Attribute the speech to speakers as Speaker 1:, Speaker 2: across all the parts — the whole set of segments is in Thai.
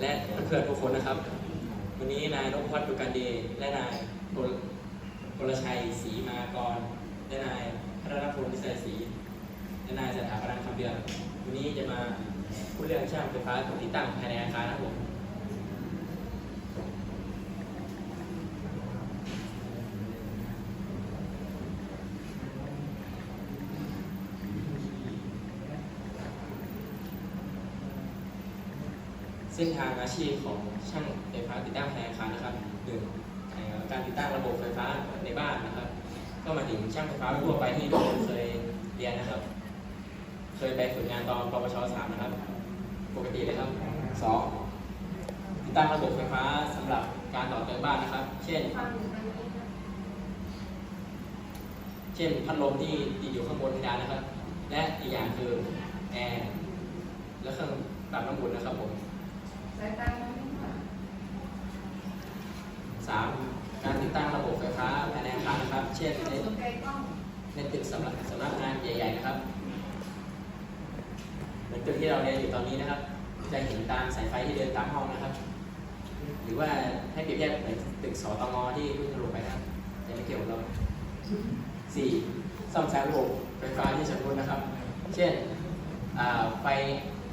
Speaker 1: และเพื่อนทุกคนนะครับ วันนี้นายนพพัฒน์ดุกันเดชและนายพลพลชัยศรีมากรและนายพัฒนพลวิสัยศรีและนายสถาปนาคำเดือนวันนี้จะมาพูดเรื่องช่างไฟฟ้าติดตั้งภายในอาคารนะครับผม เส้นทางอาชีพของช่างไฟฟ้าติดตั้งภายในอาคารนะครับหนึ่งการติดตั้งระบบไฟฟ้าในบ้านนะครับ ก็มาถึงช่างไฟฟ้าทั่วไปที่ทุกคนเคยเรียนนะครับ เคยไปฝึกงานตอนปวชสามนะครับ ปกติเลยครับสองติดตั้งระบบไฟฟ้าสำหรับการต่อเติมบ้านนะครับ เช่น เช่นพัดลมที่ติดอยู่ข้างบนเพดานนะครับ และอีกอย่างคือแอร์และเครื่องปรับน้ำอุ่นนะครับผม สามการติดตั้งระบบไฟฟ้าภายในอาคารนะครับ เช่นในในตึกสำนักสำนักงานใหญ่ๆนะครับในตึกที่เราเรียนอยู่ตอนนี้นะครับ จะเห็นตามสายไฟที่เดินตามห้องนะครับ หรือว่าให้เปรียบเทียบเหมือนตึกสตงที่เพิ่งถล่มไปนะครับจะไม่เกี่ยวกับเราสี่ซ่อมแซมระบบไฟฟ้าที่ชำรุดนะครับ เช่นไฟ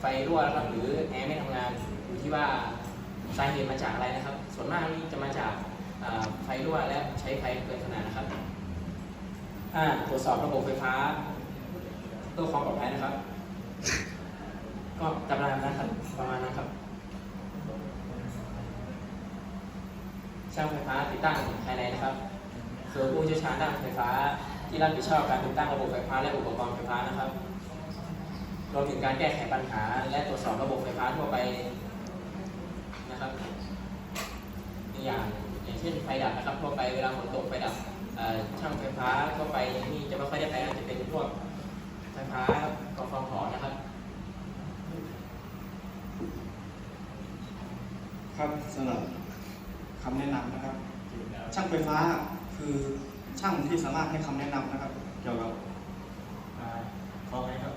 Speaker 1: ไฟรั่วนะครับหรือแอร์ไม่ทำงาน อยู่ที่ว่าสาเหตุมาจากอะไรนะครับ ส่วนมากนี่จะมาจากไฟรั่วและใช้ไฟเกินขนาดนะครับห้าตรวจสอบระบบไฟฟ้าเพื่อความปลอดภัยนะครับ ก็ปรานั้นครับประมาณนั้นครับช่างไฟฟ้าติดตั้งภายในนะครับคือผู้เชี่ยวชาญด้านไฟฟ้าที่รับผิดชอบการติดตั้งระบบไฟฟ้าและอุปกรณ์ไฟฟ้านะครับรวมถึงการแก้ไขปัญหา และตรวจสอบระบบไฟฟ้าทั่วไป นะครับตัวอย่างอย่างเช่นไฟดับนะครับทั่วไปเวลาฝนตกไฟดับเอ่อช่างไฟฟ้าทั่วไปนี่จะไม่ค่อยได้ไปนะจะเป็นพวกไฟฟ้ากองฟองหอนะครับ
Speaker 2: ครับสำหรับคำแนะนำนะครับ ช่างไฟฟ้าคือช่างที่สามารถให้คำแนะนำนะครับ เกี่ยวกับอ่า
Speaker 1: ขอไหมครับ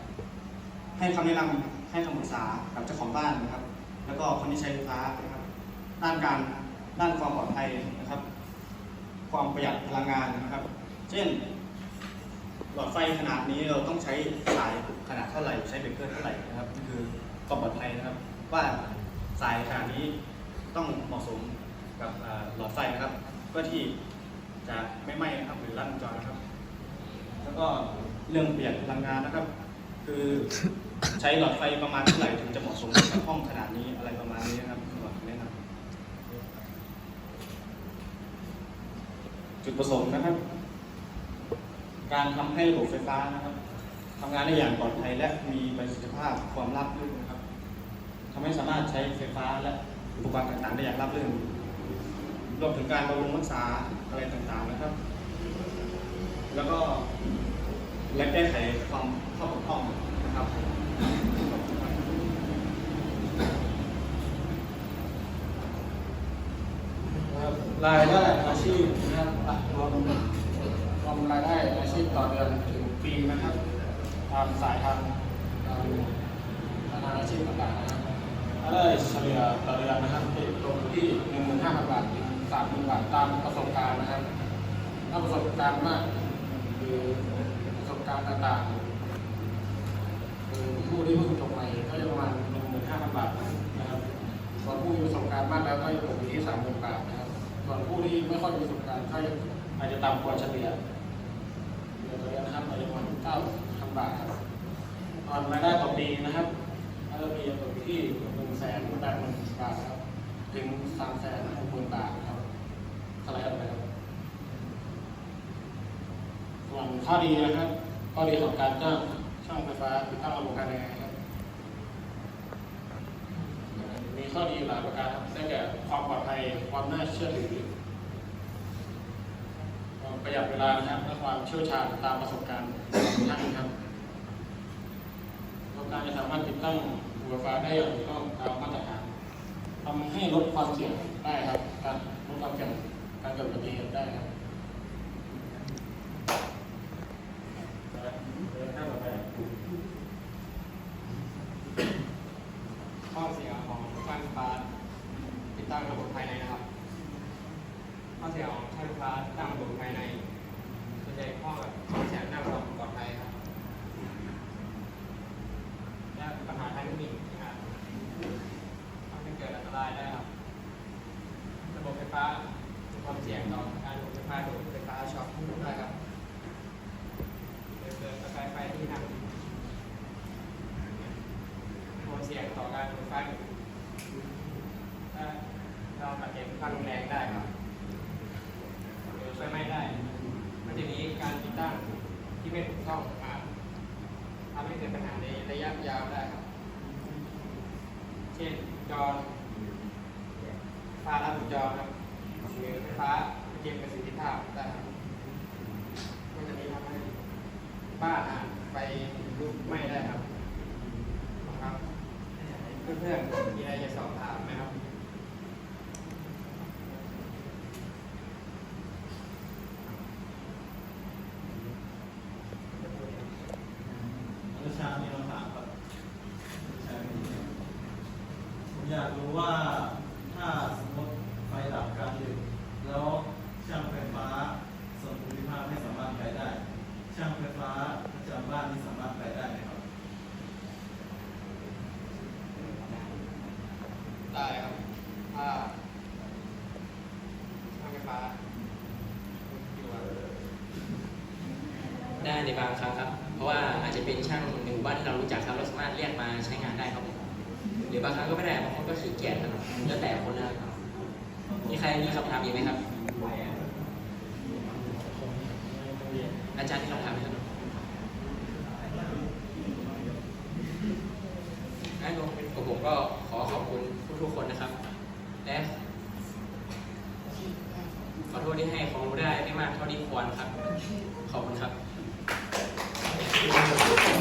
Speaker 2: ให้คำแนะนำให้คำปรึกษากับเจ้าของบ้านนะครับ แล้วก็คนที่ใช้ไฟฟ้านะครับ ด้านการด้านความปลอดภัยนะครับ ความประหยัดพลังงานนะครับ เช่น หลอดไฟขนาดนี้เราต้องใช้สายขนาดเท่าไหร่ใช้เบรกเกอร์เท่าไหร่นะครับนี่คือความปลอดภัยนะครับ ว่าสายขนาดนี้ต้องเหมาะสมกับหลอดไฟนะครับเพื่อที่จะไม่ไหม้นะครับหรือลั่นจรนะครับ แล้วก็เรื่องเประหยัดพลังงานนะครับ คือใช้หลอดไฟประมาณเท่าไหร่ถึงจะเหมาะสมกับห้องขนาดนี้อะไรประมาณนี้นะครับสำหรับแนะนำ จุดประสงค์นะครับ การทำให้ระบบไฟฟ้านะครับทำงานได้อย่างปลอดภัยและมีประสิทธิภาพความราบรื่นนะครับทำให้สามารถใช้ไฟฟ้าและอุปกรณ์ต่างๆ ได้อย่างราบรื่นรวมถึงการบำรุงรักษาอะไรต่างๆนะครับ แล้วก็และแก้ไขความข้อบกพร่องนะครับ
Speaker 3: นะครับรายได้อาชีพะครับอะรวมรวมรายได้อาชีพต่อเดือนถึงปีนะครับ ตามสายทางตามทาอาชีพต่างๆนะครับรายได้เฉลี่ยต่อเดือนนะครับที่ตกที่หนึ่งหมื่นห้าพันบาทถึงสามหมื่นบาทตามประสบการณ์นะครับถ้าประสบการณ์มากคือประสบการณ์ต่างๆคือผู้ที่เพิ่งจบใหม่ก็จะประมาณหนึ่งหมื่นห้าพันบาทนะครับส่วนผู้มีประสบการณ์มากแล้วก็อยู่ที่สามหมื่นบาทนะครับ ส่วนผู้ที่ไม่ค่อยมีประสบการณ์ก็อาจจะต่ำกว่าเฉลี่ยเฉลี่ยนะครับอาจจะประมาณเก้าพันบาทครับส่วนรายได้ต่อปีนะครับถ้าเรามีตกอยู่ที่หนึ่งแสนแปดหมื่นบาทครับถึงสามแสนหกหมื่นบาทครับสไลด์ออกไปครับส่วนข้อดีนะครับข้อดีของการจ้างช่างไฟฟ้าติดตั้งระบบการแอร์ครับมีข้อดีหลายประการครับได้แก่ความปลอดภัยความน่าเชื่อถือ ประหยัดเวลานะครับและความเชี่ยวชาญตามประสบการณ์ของท่านครับแล้วการจะสามารถติดตั้งหัวฟ้าได้อย่างถูกต้องตามมาตรฐานทำให้ลดความเสี่ยงได้ครับการลดความเสี่ยงการเกิดอุบัติเหตุได้ครับเดินหน้าต่อไป ข้อเสียของ
Speaker 4: การไฟฟ้าติดตั้งระบบภายในนะครับ ข้อเสียของช่างไฟฟ้าตั้งระบบภายในส่วนใหญ่ข้อแบบข้อเสียด้านความปลอดภัยครับและปัญหาทางเทคนิคนะครับทำให้เกิดอันตรายได้ครับ ระบบไฟฟ้ามีความเสี่ยงต่อการถูกไฟฟ้าถูกไฟฟ้าช็อตได้ครับเกิดเกิดประกายไฟที่ทำความ เสี่ยงต่อการถูกไฟฟ้าถ้าเราบาดเจ็บขั้นแรงได้ครับหรือไฟไหม้ได้มันจะมีการติดตั้งที่ไม่ถูกต้องอาจทำให้เกิดปัญหาในระยะยาวได้ครับ เช่นจอฟ้าลัดวงจรครับหรือไฟฟ้าเก็บประสิทธิภาพได้ครับก็จะมีทำให้บ้านอาจไปลุกไหม้ได้ครับ เพื่อนๆมีอะไรจะสอบถามไหมครับ
Speaker 5: วิชามีคำถามครับวิชามีผมอยากรู้ว่าถ้าสมมติไฟดับกลางดึกแล้วช่างไฟฟ้าส่วนภูมิภาคไม่สามารถไปได้ ช่างไฟฟ้าประจำบ้านนี่สามารถไปได้ไหมครับ
Speaker 4: ได้ครับ ถ้าช่างไฟฟ้าอยู่อะ
Speaker 1: ได้ในบางครั้งครับ เพราะว่าอาจจะเป็นช่างในหมู่บ้านที่เรารู้จักครับเราสามารถเรียกมาใช้งานได้ครับผมหรือบางครั้งก็ไม่ได้บางคนก็ขี้เกียจครับแล้วแต่คนนะครับมีใครมีคำถามอีกไหมครับ อาจารย์มีคำถามไหมครับงั้นผมก็ขอขอบคุณทุกๆคนนะครับ และขอโทษที่ให้ความรู้ได้ไม่มากเท่าที่ควรครับ ขอบคุณครับ Thank you.